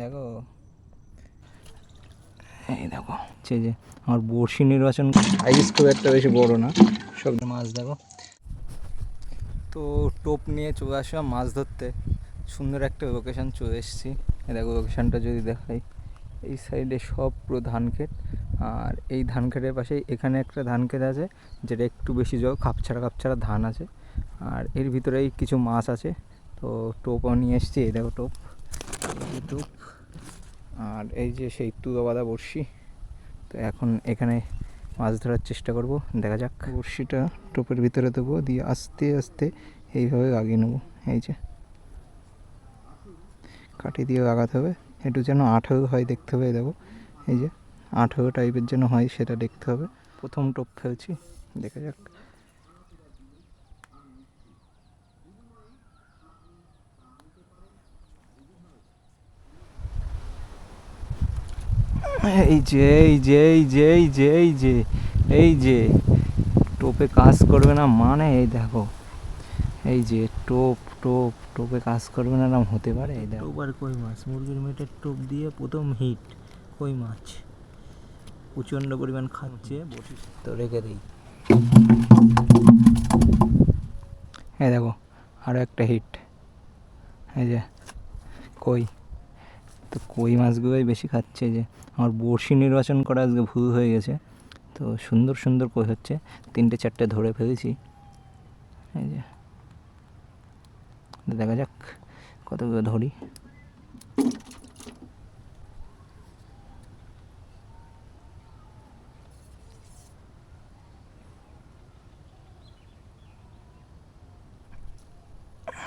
দেখো। এই দেখো। হচ্ছে যে আমার বড়শি নির্বাচন সাইজ খুব একটা বেশি বড় না। সব মাছ দেখো। তো টোপ নিয়ে চলে আসলাম মাছ ধরতে। সুন্দর একটা লোকেশান চলে এসেছি। এই দেখো লোকেশানটা যদি দেখাই। এই সাইডে সব পুরো ধান ক্ষেত। আর এই ধান ক্ষেতের পাশেই এখানে একটা ধান ক্ষেত আছে যেটা একটু বেশি জল খাপছাড়া খাপছাড়া ধান আছে। আর এর ভিতরেই কিছু মাছ আছে। তো টোপও নিয়ে এসেছি। এই দেখো টোপ। টোপ। আর এই যে সেই তুলো বাঁধা বড়শি, তো এখন এখানে মাছ ধরার চেষ্টা করব, দেখা যাক। বড়শিটা টোপের ভিতরে দেবো, দিয়ে আস্তে আস্তে এইভাবে লাগিয়ে নেব, এই যে। কাঠি দিয়ে লাগাতে হবে, একটু যেন আঠেরো হয় দেখতে হবে দেখো, এই যে। আঠেরো টাইপের যেন হয়, সেটা দেখতে হবে। প্রথম টোপ ফেলছি, দেখা যাক। এই যে এই যে এই যে এই যে এই যে এই যে। টোপে কাজ করবে না মানে এই দেখো। এই যে টোপ টোপ টোপে কাজ করবে না এরম হতে পারে এই দেখো। টোপ আর কই মাছ? মুরগির মেটের টোপ দিয়ে প্রথম হিট কই মাছ? প্রচণ্ড পরিমাণ খাচ্ছে বসে তো রেখে দিই। এই দেখো আরও একটা হিট। এই যে কই? তো কই মাছগুলোই বেশি খাচ্ছে যে, আমার বড়শি নির্বাচন করা আজকে ভুল হয়ে গেছে। তো সুন্দর সুন্দর কই হচ্ছে, তিনটে, চারটে ধরে ফেলেছি। এই যে, দেখা যাক কতগুলো ধরি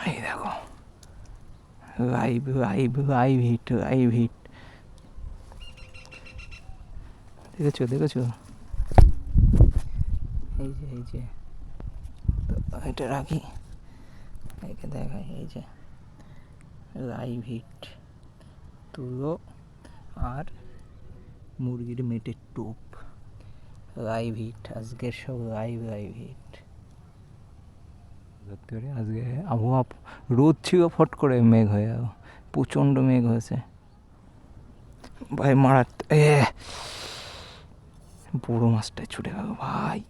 এই দেখো live live live hit live hit দেখেছ দেখেছ? এই যে এই যে। তো এটা রাখি। একে দেখাই, এই যে। লাইভ হিট তুলো আর মুরগির মেটের টোপ। লাইভ হিট আজকের সব লাইভ লাইভ হিট ধরতে পারি আজকে আবহাওয়া রোদ ছিল, ফট করে মেঘ হয়ে গেল। প্রচণ্ড মেঘ হয়েছে। ভাই মারাত এ! বড়ো মাছটাই ছুটে গেল, ভাই।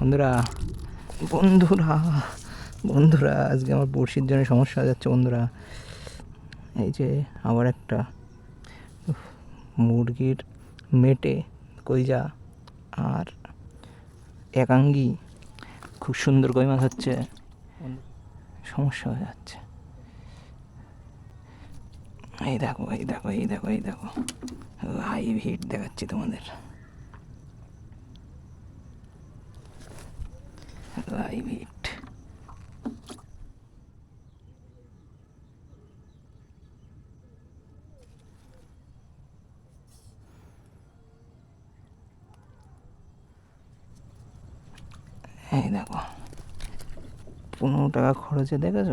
বন্ধুরা বন্ধুরা বন্ধুরা, আজকে আমার বড়শির জন্য সমস্যা হয়ে যাচ্ছে, বন্ধুরা। এই যে আবার একটা মুরগির মেটে কইজা আর একাঙ্গি। খুব সুন্দর কই মাছ হচ্ছে। সমস্যা হয়ে যাচ্ছে। এই দেখো এই দেখো এই দেখো এই দেখো। লাইভ হিট দেখাচ্ছি তোমাদের। লাইভ হিট এই দেখো। পনেরো টাকা খরচে, দেখেছ?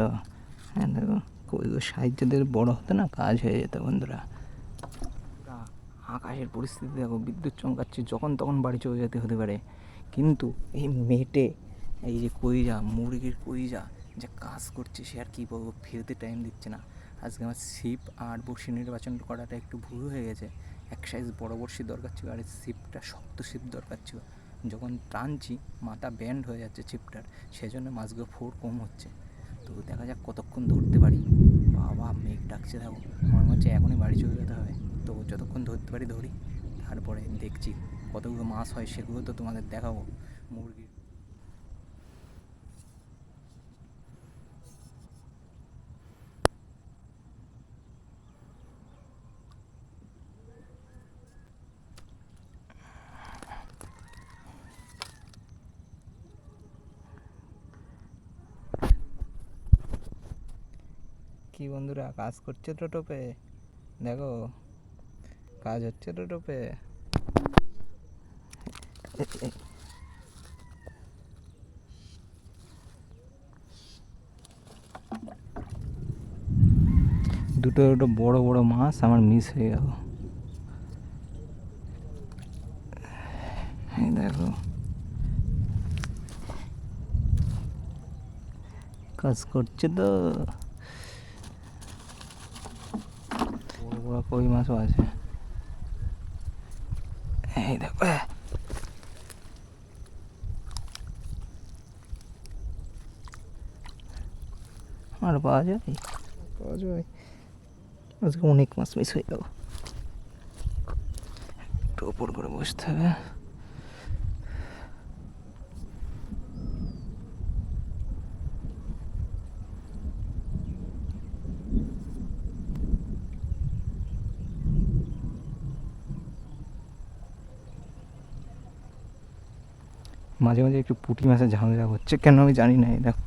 হ্যাঁ দেখো। দিয়ে বড় হতো না কাজ হয়ে যেত, বন্ধুরা। আকাশের পরিস্থিতি দেখো, বিদ্যুৎ চমকাচ্ছে, যখন তখন বাড়ি চলে যেতে হতে পারে। কিন্তু এই মেটে, এই যে কইজা মুরগির কইজা যে কাজ করছে, সে আর কী বলব, ফিরতে টাইম দিচ্ছে না। আজকে আমার ছিপ আর বড়শি নির্বাচন করাটা একটু ভুল হয়ে গেছে। এক সাইজ বড় বড়শি দরকার ছিল, আর ছিপটা শক্ত ছিপ দরকার ছিল। যখন টানছি, মাথা ব্যান্ড হয়ে যাচ্ছে ছিপটার সেজন্য মাছগুলো ফোর কম হচ্ছে। তো দেখা যাক কতক্ষণ ধরতে পারি। বাবা, মেঘ ডাকছে থাকো আমার মনে হচ্ছে এখনই বাড়ি চলে যেতে হবে। তো যতক্ষণ ধরতে পারি ধরি। তারপরে দেখছি কতগুলো মাছ হয়, সেগুলো তো তোমাদের দেখাবো। মুরগির কি বন্ধুরা, কাজ করছে তো টোপে? দেখো, কাজ হচ্ছে তো টোপে। দুটো দুটো বড় বড় মাছ আমার মিস হয়ে গেল। দেখো। কাজ করছে তো। বড় কই মাছও আছে। এই দেখো আর পাওয়া যায়? পাওয়া যায়। আজকে অনেক মাছ মিস হয়ে গেল। একটু ওপর করে বসতে হবে। মাঝে মাঝে একটু পুঁটি মাছের ঝামেলা হচ্ছে, কেন আমি জানি না দেখো।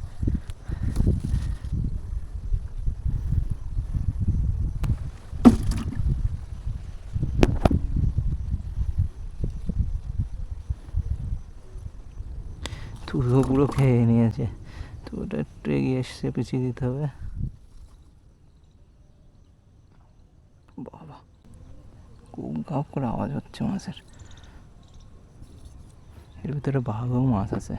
তুলো পুরো খেয়ে নিয়েছে, তো ওটা একটু এগিয়ে এসে পিছিয়ে দিতে হবে। বাবা খুব গাপ করে আওয়াজ হচ্ছে মাছের। এর ভিতরে বাঘও মাছ আছে।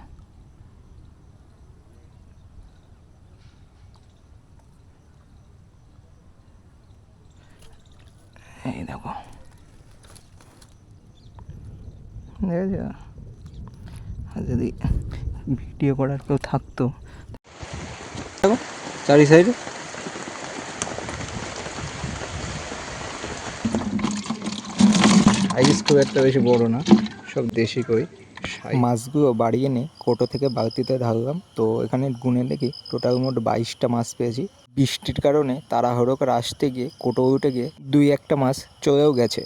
এই দেখো। যদি ভিডিও করার কেউ থাকতো, দেখো, চারি সাইডে। সাইজ খুব একটা বেশি বড় না, সব দেশি কই। মাছগুলো বাড়ি এনে কোটো থেকে বালতিতে ঢাললাম। তো এখানে গুনে দেখি টোটাল মোট বাইশটা মাছ পেয়েছি। বৃষ্টির কারণে তাড়াহুড়ো করে আসতে গিয়ে কোটো উঠে গিয়ে দুই একটা মাছ চলেও গেছে।